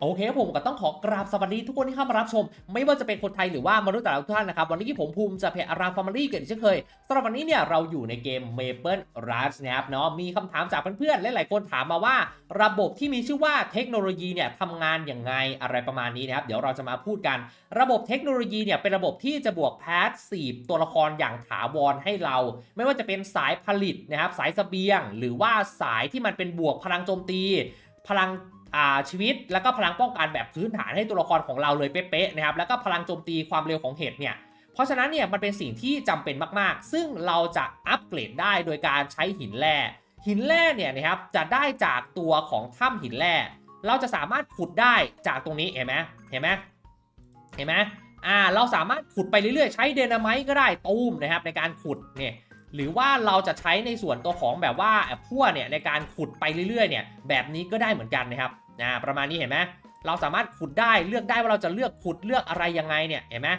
โอเคผมก็ต้องขอกราบสวัสดีทุกคนที่เข้ามารับชม ไม่ว่าจะเป็นคนไทยหรือว่ามนุษย์ต่างดาวทุกท่านนะครับวันนี้ผมภูมิจะเพจอาราฟาร์มลี่เกิดเช่นเคยสำหรับวันนี้เนี่ยเราอยู่ในเกม Maple Rush นะครับเนาะมีคำถามจากเพื่อนๆหลายๆคนถามมาว่า ระบบที่มีชื่อว่าเทคโนโลยีเนี่ยทำงานอย่างไงอะไรประมาณนี้นะครับเดี๋ยวเราจะมาพูดกัน ระบบเทคโนโลยีเนี่ยเป็นระบบที่จะบวกแพสซีฟตัวละครอย่างถาวรให้เรา ไม่ว่าจะเป็นสายผลิตนะครับสายสเสบียง หรือว่าสายที่มันเป็นบวกพลังโจมตี พลัง ชีวิตแล้วก็พลังป้องกันแบบพื้นฐานให้ตัวละครของเราเลยเป๊ะๆนะครับแล้วก็พลังโจมตีความเร็วของเห็ดเนี่ยเพราะฉะนั้นเนี่ยมันเป็นสิ่งที่จำเป็นมากๆ ซึ่งเราจะอัปเกรดได้โดยการใช้หินแร่หินแร่เนี่ยนะครับจะได้จากตัวของถ้ำหินแร่เราจะสามารถขุดได้จากตรงนี้เห็นไหมเห็นไหมเห็นไหมอ่าเราสามารถขุดไปเรื่อยๆ ใช้เดนาไมต์ก็ได้ตูมนะครับในการขุดเนี่ยหรือว่าเราจะใช้ในส่วนตัวของแบบว่าพั่วเนี่ยในการขุดไปเรื่อยๆเนี่ยแบบนี้ก็ได้เหมือนกันนะครับ นะประมาณนี้เห็นไหมเราสามารถขุดได้เลือกได้ว่าเราจะเลือกขุดเลือกอะไรยังไงเนี่ยเห็นไหม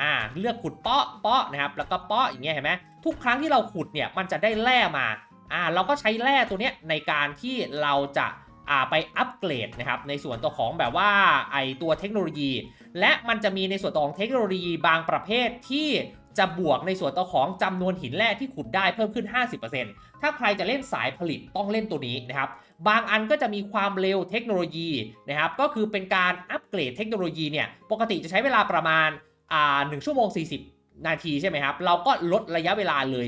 อ่าเลือกขุดเปาะเปาะนะครับแล้วก็เปาะอย่างเงี้ยเห็นไหมทุกครั้งที่เราขุดเนี่ยมันจะได้แร่มาอ่าเราก็ใช้แร่ตัวเนี้ยในการที่เราจะอ่าไปอัปเกรดนะครับในส่วนตัวของแบบว่าไอตัวเทคโนโลยี และมันจะมีในส่วนตัวของเทคโนโลยีบางประเภทที่ จะบวกในส่วนตัวของจำนวนหินแร่ที่ขุดได้เพิ่มขึ้น 50%ถ้าใครจะเล่นสายผลิตต้องเล่นตัวนี้นะครับ บางอันก็จะมีความเร็วเทคโนโลยีนะครับ ก็คือเป็นการอัปเกรดเทคโนโลยีเนี่ย ปกติจะใช้เวลาประมาณอ่า1ชั่วโมง 40 นาทีใช่ไหมครับ เราก็ลดระยะเวลาเลย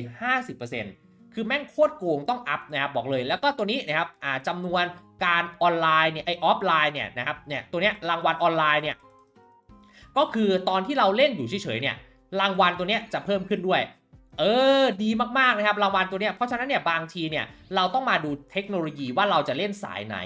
50%คือแม่งโคตรโกงต้องอัพนะครับบอกเลย แล้วก็ตัวนี้นะครับอ่าจำนวนการออนไลน์เนี่ยไอออฟไลน์เนี่ยนะครับเนี่ยตัวเนี้ยรางวัลออนไลน์เนี่ยก็คือตอนที่เราเล่นอยู่เฉยๆเนี่ย รางวัลตัวเนี้ยจะเพิ่มขึ้นด้วย เออ ดีมากๆนะครับรางวัลตัวเนี้ยเพราะฉะนั้นเนี่ยบางทีเนี่ยเราต้องมาดูเทคโนโลยีว่าเราจะเล่นสายไหน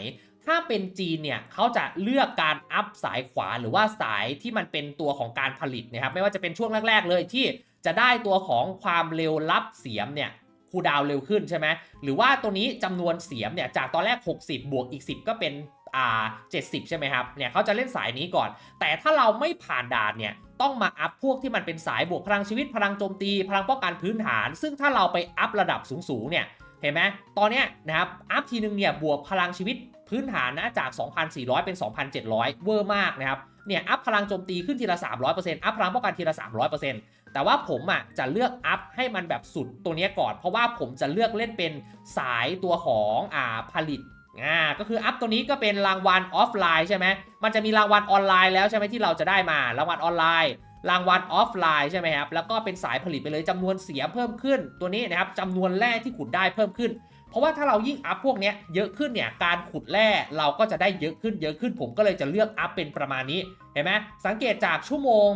ถ้าเป็นจีนเนี่ยเขาจะเลือกการอัพสายขวาหรือว่าสายที่มันเป็นตัวของการผลิตนะครับไม่ว่าจะเป็นช่วงแรก ๆ เลยที่จะได้ตัวของความเร็วรับเสียมเนี่ยคูดาวเร็วขึ้นใช่ไหมหรือว่าตัวนี้จำนวนเสียมเนี่ยจากตอนแรก 60 บวกอีก 10 ก็เป็นอ่า70 ใช่ไหมครับ เนี่ยเขาจะเล่นสายนี้ก่อน แต่ถ้าเราไม่ผ่านด่านเนี่ย ต้องมาอัพพวกที่มันเป็นสายบวกพลังชีวิตพลังโจมตี พลังป้องกันพื้นฐาน ซึ่งถ้าเราไปอัพระดับสูงๆเนี่ยเห็นไหมตอนเนี้ยนะครับอัพทีนึงเนี่ยบวกพลังชีวิตพื้นฐานนะจาก 2,400 เป็น 2,700 เวอร์มากนะครับเนี่ยอัพพลังโจมตีขึ้นทีละ 300%อัพพลังป้องกันทีละ 300%แต่ว่าผมอะจะเลือกอัพให้มันแบบสุดตัวเนี้ยก่อน เพราะว่าผมจะเลือกเล่นเป็นสายตัวของอ่าผลิต อ่าก็คืออัพตัวนี้ก็เป็นรางวัลออฟไลน์ใช่ไหมมันจะมีรางวัลออนไลน์แล้วใช่ไหมที่เราจะได้มารางวัลออนไลน์รางวัลออฟไลน์ใช่ไหมครับ แล้วก็เป็นสายผลิตไปเลยจำนวนเสียเพิ่มขึ้น ตัวนี้นะครับจำนวนแร่ที่ขุดได้เพิ่มขึ้น เพราะว่าถ้าเรายิ่งอัพพวกนี้เยอะขึ้นเนี่ยการขุดแร่เราก็จะได้เยอะขึ้นเยอะขึ้น ผมก็เลยจะเลือกอัพเป็นประมาณนี้ เห็นไหมสังเกตจากชั่วโมง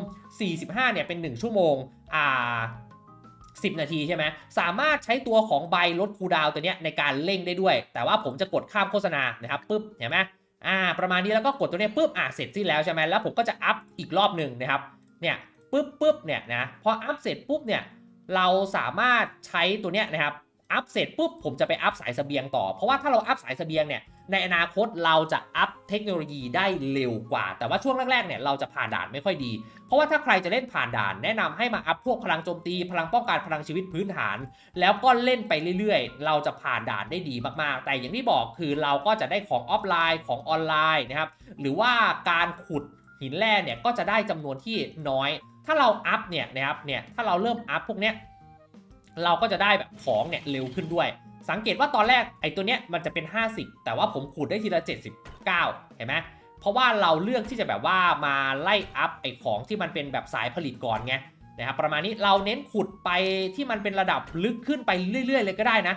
45เนี่ยเป็น 1 ชั่วโมงอ่า 10 นาทีใช่ไหมสามารถใช้ตัวของใบลดคูดาวตัวเนี้ยในการเร่งได้ด้วย แต่ว่าผมจะกดข้ามโฆษณานะครับปุ๊บเห็นไหมอ่าประมาณนี้แล้วก็กดตัวนี้ปุ๊บอ่าเสร็จสิ้นแล้วใช่ไหมแล้วผมก็จะอัพอีกรอบหนึ่งนะครับเนี่ยปุ๊บปุ๊บเนี่ยนะพออัพเสร็จปุ๊บเนี่ยเราสามารถใช้ตัวเนี้ยนะครับ อัพเสร็จปุ๊บผมจะไปอัพสายเสบียงต่อ เพราะว่าถ้าเราอัพสายเสบียงเนี่ยในอนาคตเราจะอัพเทคโนโลยีได้เร็วกว่า แต่ว่าช่วงแรกๆเนี่ยเราจะผ่านด่านไม่ค่อยดี เพราะว่าถ้าใครจะเล่นผ่านด่าน แนะนำให้มาอัพพวกพลังโจมตีพลังป้องกันพลังชีวิตพื้นฐาน แล้วก็เล่นไปเรื่อยๆ เราจะผ่านด่านได้ดีมากๆ แต่อย่างที่บอกคือเราก็จะได้ของออฟไลน์ของออนไลน์นะครับหรือว่าการขุดหินแร่เนี่ยก็จะได้จำนวนที่น้อย ถ้าเราอัพเนี่ยนะครับเนี่ยถ้าเราเริ่มอัพพวกเนี้ย เราก็จะได้แบบของเนี่ยเร็วขึ้นด้วย สังเกตว่าตอนแรกไอ้ตัวเนี้ยมันจะเป็น 50 แต่ว่าผมขุดได้ทีละ 79 เห็นไหมเพราะว่าเราเลือกที่จะแบบว่ามาไล่อัพไอ้ของที่มันเป็นแบบสายผลิตก่อนไงนะครับประมาณนี้เราเน้นขุดไปที่มันเป็นระดับลึกขึ้นไปเรื่อย ๆ เลยก็ได้นะ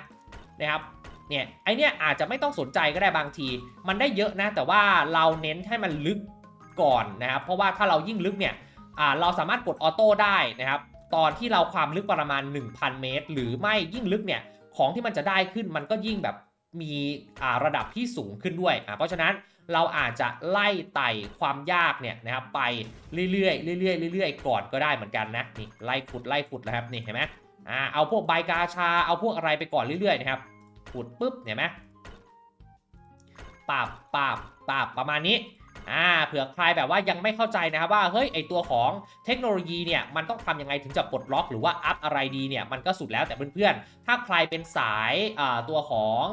นะครับเนี่ยไอเนี้ยอาจจะไม่ต้องสนใจก็ได้บางที มันได้เยอะนะ แต่ว่าเราเน้นให้มันลึกก่อนนะครับเพราะว่าถ้าเรายิ่งลึกเนี่ยเราสามารถกดออโต้ได้นะครับ ตอนที่เราความลึกประมาณ 1,000 เมตร หรือไม่ยิ่งลึกเนี่ยของที่มันจะได้ขึ้นมันก็ยิ่งแบบมีระดับที่สูงขึ้นด้วยอ่าเพราะฉะนั้นเราอาจจะไล่ไต่ความยากเนี่ยนะครับไปเรื่อยๆเรื่อยๆเรื่อยๆก่อนก็ได้เหมือนกันนะนี่ไล่ขุดไล่ขุดนะครับนี่เห็นไหมอ่าเอาพวกใบกาชาเอาพวกอะไรไปก่อนเรื่อยๆนะครับขุดปุ๊บเห็นไหมปาบปาบปาบประมาณนี้ อ่าเผื่อใครแบบว่ายังไม่เข้าใจนะครับว่าเฮ้ยไอตัวของเทคโนโลยีเนี่ยมันต้องทำยังไงถึงจะปลดล็อก หรือว่าอัพอะไรดีเนี่ยมันก็สุดแล้วแต่เพื่อนๆถ้าใครเป็นสายอ่าตัวของ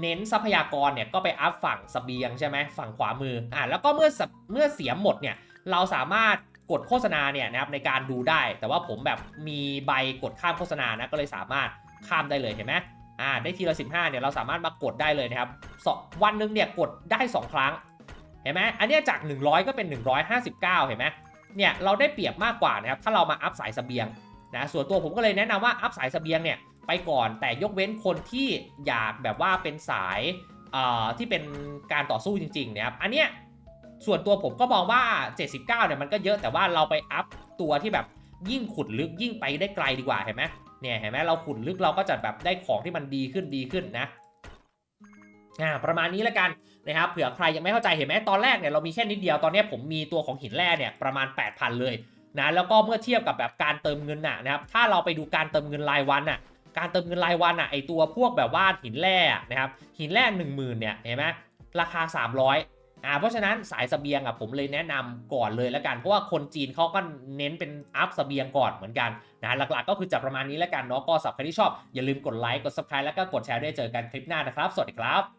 เน้นทรัพยากรเนี่ยก็ไปอัพฝั่งเสบียงใช่ไหมฝั่งขวามืออ่าแล้วก็เมื่อเมื่อเสียหมดเนี่ยเราสามารถกดโฆษณาเนี่ยนะครับในการดูได้ แต่ว่าผมแบบมีใบกดข้ามโฆษณานะก็เลยสามารถข้ามได้เลยเห็นไหมอ่าได้ทีละ 15เนี่ยเราสามารถมากดได้เลยนะครับวันหนึ่งเนี่ยกดได้ 2 ครั้ง เห็นไหมอันนี้จาก 100 ก็เป็น 159 เห็นไหมเนี่ยเราได้เปรียบมากกว่านะครับถ้าเรามาอัพสายเสบียงนะส่วนตัวผมก็เลยแนะนำว่าอัพสายเสบียงเนี่ยไปก่อนแต่ยกเว้นคนที่อยากแบบว่าเป็นสายที่เป็นการต่อสู้จริงๆนะครับอันเนี้ยส่วนตัวผมก็มองว่า 79เนี่ยมันก็เยอะแต่ว่าเราไปอัพตัวที่แบบยิ่งขุดลึกยิ่งไปได้ไกลดีกว่าเห็นไหมเนี่ยเห็นไหมเราขุดลึกเราก็จะแบบได้ของที่มันดีขึ้นดีขึ้นนะ อ่าประมาณนี้แล้วกันนะครับเผื่อใครยังไม่เข้าใจเห็นไหมตอนแรกเนี่ยเรามีแค่นิดเดียวตอนนี้ผมมีตัวของหินแร่เนี่ยประมาณ 8,000 เลยนะแล้วก็เมื่อเทียบกับแบบการเติมเงินน่ะนะครับถ้าเราไปดูการเติมเงินรายวันน่ะการเติมเงินรายวันน่ะไอตัวพวกแบบว่าหินแร่นะครับหินแร่1 0,000เนี่ยเห็นไหมราคา 300อ่าเพราะฉะนั้นสายสเสบียงอะผมเลยแนะนำก่อนเลยแล้วกัน เพราะว่าคนจีนเขาก็เน้นเป็นอัพสเสบียงก่อนเหมือนกันนะหลักๆก็คือจะประมาณนี้แล้วกันเนาะก็สับใครที่ชอบอย่าลืมกดไลค์กด subscribe แล้วก็กดแชร์ด้วยเจอกันคลิปหน้านะครับ สวัสดีครับ